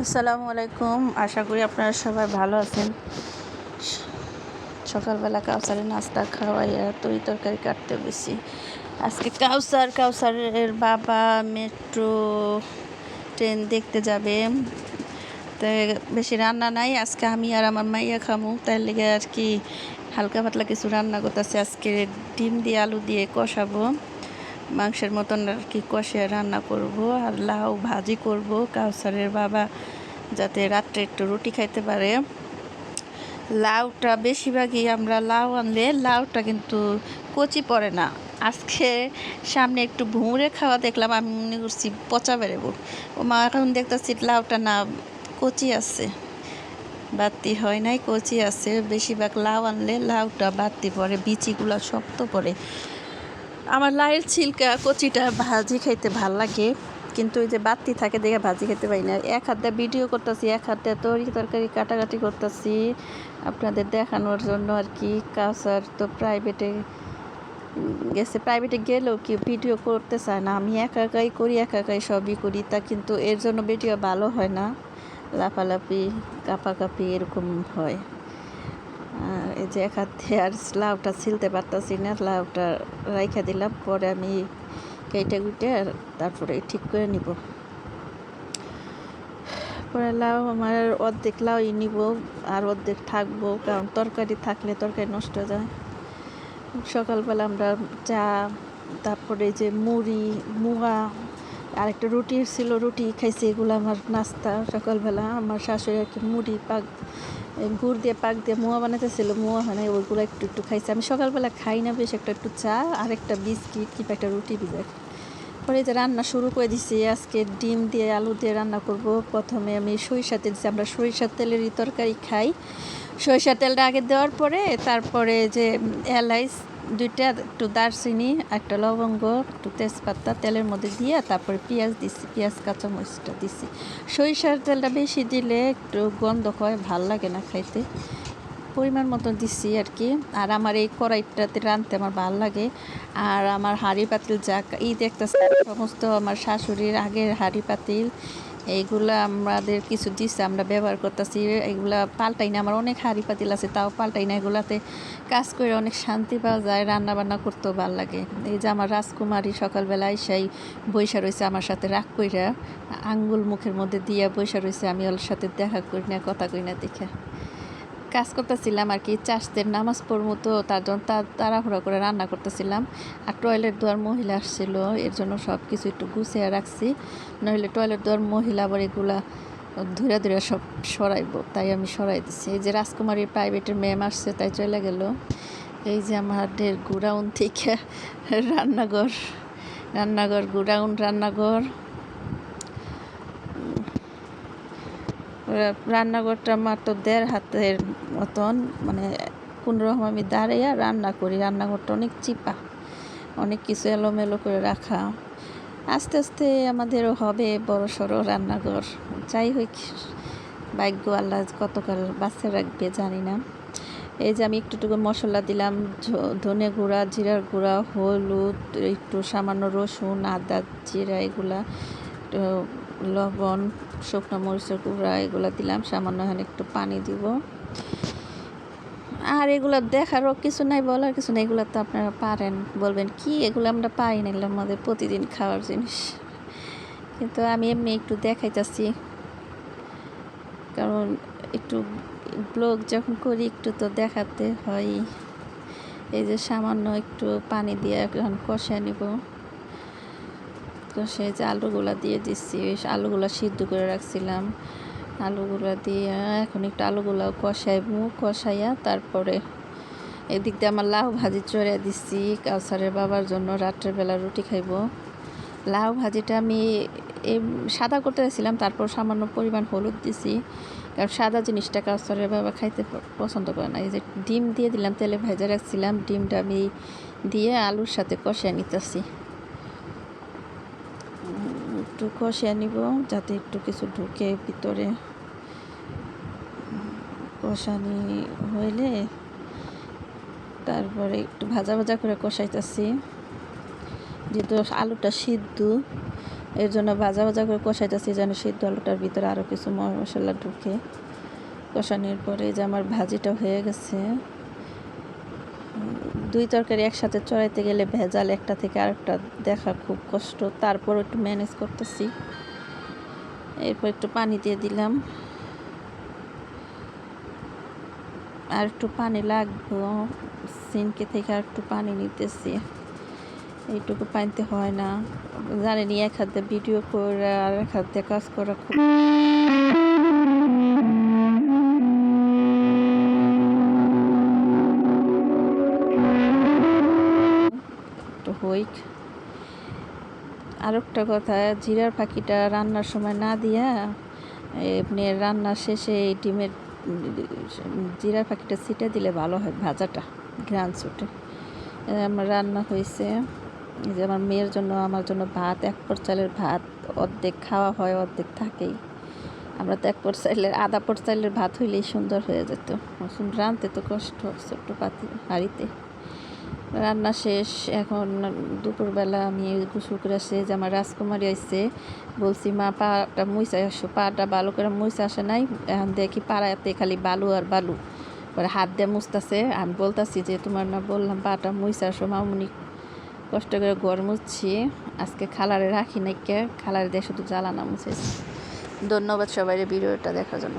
আসসালামু আলাইকুম। আশা করি আপনারা সবাই ভালো আছেন। সকালবেলা কাউসারে নাস্তা খাওয়াইয়া তরি তরকারি কাটতে বেশি আজকে কাউসার, কাউসারের বাবা মেট্রো ট্রেন দেখতে যাবে। তো বেশি রান্না নাই, আজকে আমি আর আমার মাইয়া খামু। তাই লেগে আর কি হালকা পাতলা কিছু রান্না করতেছে। আজকে ডিম দিয়ে, আলু দিয়ে কষাবো। মাংসের মতন আর কি কষে রান্না করব আর লাউ ভাজি করব। কাউসারের বাবা যাতে রাত্রে একটু রুটি খাইতে পারে। লাউটা বেশিরভাগই আমরা লাউ আনলে লাউটা কিন্তু কচি পড়ে না। আজকে সামনে একটু ভুঁড়ে খাওয়া দেখলাম, আমি মনে করছি পচা বেরোবো ও মা, এখন দেখতেছি লাউটা না কচি আছে। বাতি হয় নাই, কচি আছে। বেশিরভাগ লাউ আনলে লাউটা বাতি পড়ে, বিচিগুলো শক্ত পড়ে। আমার লাইয়ের ছিলকা, কচিটা ভাজি খাইতে ভালো লাগে, কিন্তু ওই যে বাতি থাকে দেখে ভাজি খেতে পারি না। এক হাতে ভিডিও করতেছি, এক হাতে তরি তরকারি কাটাকাটি করতেছি। আপনাদের দেখানোর জন্য আর কি, কাউসার তো প্রাইভেটে গেছে। প্রাইভেটে গেলেও কি ভিডিও করতে চায় না। আমি একা একাই করি, একা একাই সবই করি, তা কিন্তু এর জন্য ভিডিও ভালো হয় না। লাফালাফি, কাপাকাপি এরকম হয়। এই যে এক হাতে আর লাউটা ছিলতে পারতাছি না, লাউটা রাইখা দিলাম, পরে আমি কেটে আর তারপরে ঠিক করে নিব। পরে লাউ আমার অর্ধেক লাউই নিব আর অর্ধেক থাকব, কারণ তরকারি থাকলে তরকারি নষ্ট হয়ে যায়। সকালবেলা আমরা চা, তারপরে যে মুড়ি মুগা আর একটা রুটি ছিল, রুটি খাইছি এগুলো আমার নাস্তা সকালবেলা। আমার শাশুড়ি আর কি মুড়ি, পাক গুড় দিয়ে, পাক দিয়ে মোয়া বানাতেছিল মোয়া না ওইগুলো একটু একটু খাইছি। আমি সকালবেলা খাই না, বেশ একটা, একটু চা আর একটা বিস্কিট কিংবা একটা রুটি ভিজা পরে যে রান্না শুরু করে দিছি, আজকে ডিম দিয়ে আলু দিয়ে রান্না করব। প্রথমে আমি সরিষা তেল আমরা সরিষার তেলেরই তরকারি খাই। সরিষার তেলটা আগে দেওয়ার পরে, তারপরে যে এলাইচ দুইটা একটু দারচিনি, একটা লবঙ্গ, একটু তেজপাতা তেলের মধ্যে দিয়ে তারপরে পেঁয়াজ দিছি, পেঁয়াজ, কাঁচামরিচটা দিছি। সরিষার তেলটা বেশি দিলে একটু গন্ধ হয়, ভালো লাগে না খাইতে। পরিমাণ মতো দিছি আর কি। আর আমার এই কড়াইটাতে রাঁধতে আমার ভালো লাগে। আর আমার হাঁড়ি পাতিল যা এই দেখতেছে সমস্ত আমার শাশুড়ির আগের হাঁড়ি পাতিল এইগুলো আমাদের কিছু দিচ্ছে আমরা ব্যবহার করতেছি এগুলা পাল্টাই না, আমার অনেক হাঁড়ি পাতিল আছে, তাও পাল্টাই না, এগুলাতে কাজ করে অনেক শান্তি পাওয়া যায় রান্না বান্না করতেও ভালো লাগে। এই যে আমার রাজকুমারী সকালবেলায় সেই বৈশা রয়েছে আমার সাথে রাগ কইরা, আঙ্গুল মুখের মধ্যে দিয়া বৈশা রয়েছে আমি ওর সাথে দেখা করি না, কথা কই না, দেখে। কাজ করতেছিলাম আর কি, চাষদের নামাজ পড়ব তো, তার জন্য তাড়াহুড়া করে রান্না করতেছিলাম। আর টয়লেট দোয়ার মহিলা আসছিল, এর জন্য সব কিছু একটু গুছিয়ে রাখছি। নইলে টয়লেট দোয়ার মহিলা আবার এগুলা ধরে ধরে সব সরাইব, তাই আমি সরাই দিচ্ছি এই যে রাজকুমারীর প্রাইভেটের ম্যাম আসছে, তাই চলে গেল। এই যে আমার আমাদের গুড়াউন থেকে রান্নাঘর রান্নাঘর, গুড়াউন, রান্নাঘর। রান্নাঘরটা মাত্র দেড় হাতের মতন মানে কোনো রকম আমি দাঁড়াইয়া রান্না করি। রান্নাঘরটা অনেক চিপা, অনেক কিছু এলোমেলো করে রাখা। আস্তে আস্তে আমাদেরও হবে বড় সড়ো রান্নাঘর। যাই হোক, ভাগ্য আল্লাহ কতকাল বাচ্চা রাখবে জানি না। এই যে আমি একটুটুকু মশলা দিলাম ধনে গুঁড়া, জিরার গুঁড়া, হলুদ, একটু সামান্য রসুন, আদা, জিরা, এগুলা লবণ শুকনো মরিচের গুঁড়া, এগুলো দিলাম, সামান্য এখানে একটু পানি দিব। আর এগুলো দেখারও কিছু নাই, বলার কিছু নেই, এগুলো তো আপনারা পারেন। বলবেন, কি এগুলো আমরা পাই না এগুলো আমাদের প্রতিদিন খাওয়ার জিনিস। কিন্তু আমি এমনি একটু দেখাইতেছি। কারণ একটু ব্লগ যখন করি, একটু তো দেখাতে হয়। এই যে সামান্য একটু পানি দিয়ে এখন কষা নিব। কষে যে আলুগুলো দিয়ে দিচ্ছি আলুগুলো সিদ্ধ করে রাখছিলাম। আলুগুলো দিয়ে এখন একটু আলুগুলো কষাইবো। কষাইয়া তারপরে এদিক দিয়ে আমার লাউ ভাজি চড়ে দিচ্ছি। কাউসারের বাবার জন্য রাত্রেবেলা রুটি খাইব। লাউ ভাজিটা আমি এই সাদা করতে চাইছিলাম, তারপর সামান্য পরিমাণ হলুদ দিছি। কারণ সাদা জিনিসটা কাউসারের বাবা খাইতে পছন্দ করে না। এই যে ডিম দিয়ে দিলাম, তেলে ভেজে রাখছিলাম। ডিমটা আমি দিয়ে আলুর সাথে কষিয়ে নিতেছি। একটু কষিয়ে নিব, যাতে একটু কিছু ঢুকে ভিতরে। কষানি হইলে তারপরে একটু ভাজা ভাজা করে কষাইতেছি। যেহেতু আলুটা সিদ্ধ, এর জন্য ভাজা ভাজা করে কষাইতেছি যেন সিদ্ধ আলুটার ভিতরে আরও কিছু মশলা ঢুকে। কষানোর পরে যে আমার ভাজিটা হয়ে গেছে দুই তরকারি একসাথে চড়াইতে গেলে ভেজাল একটা থেকে আরেকটা দেখা খুব কষ্ট। তারপর একটু ম্যানেজ করতেছি। এরপর একটু পানি দিয়ে দিলাম। আর একটু পানি লাগবো। সিনকে থেকে আর একটু পানি নিতেছি। এইটুকু পানিতে হয় না। জানেনি এক হাতে ভিডিও করে আর এক হাতে কাজ করা খুব একটু হইক আর একটা কথা, জিরার পাখিটা রান্নার সময় না দিয়া, এমনি রান্না শেষে এই ডিমের, জিরার পাখিটা ছিটে দিলে ভালো হয় ভাজাটা, ঘ্রাণ ছুটে। আমার রান্না হয়েছে যে আমার মেয়ের জন্য, আমার জন্য ভাত, এক পর চালের ভাত, অর্ধেক খাওয়া হয়, অর্ধেক থাকেই। আমরা তো এক পর চাইলের আধা পর চাইলের ভাত হইলেই সুন্দর হয়ে যেত। রাঁধতে তো কষ্ট, ছোট্ট পাতি হাঁড়িতে রান্না শেষ। এখন দুপুরবেলা আমি গোসল করে আসে যে আমার রাজকুমারী আসছে বলছি, মা, পাটা মুইসা আসো, পাটা ভালো করে মুইসা আসে নাই, এখন দেখি পাড়াতে খালি বালু আর বালু। পরে হাত দিয়ে মুছতেছে, আমি বলতাছি যে, তোমার না বললাম পাটা মুইসা আসো, মামুনি কষ্ট করে ঘর মুছছি, আজকে খালারে রাখি নাই কে, খালারে দিয়ে শুধু জ্বালানা মুছেছি ধন্যবাদ সবাই ভিডিওটা দেখার জন্য।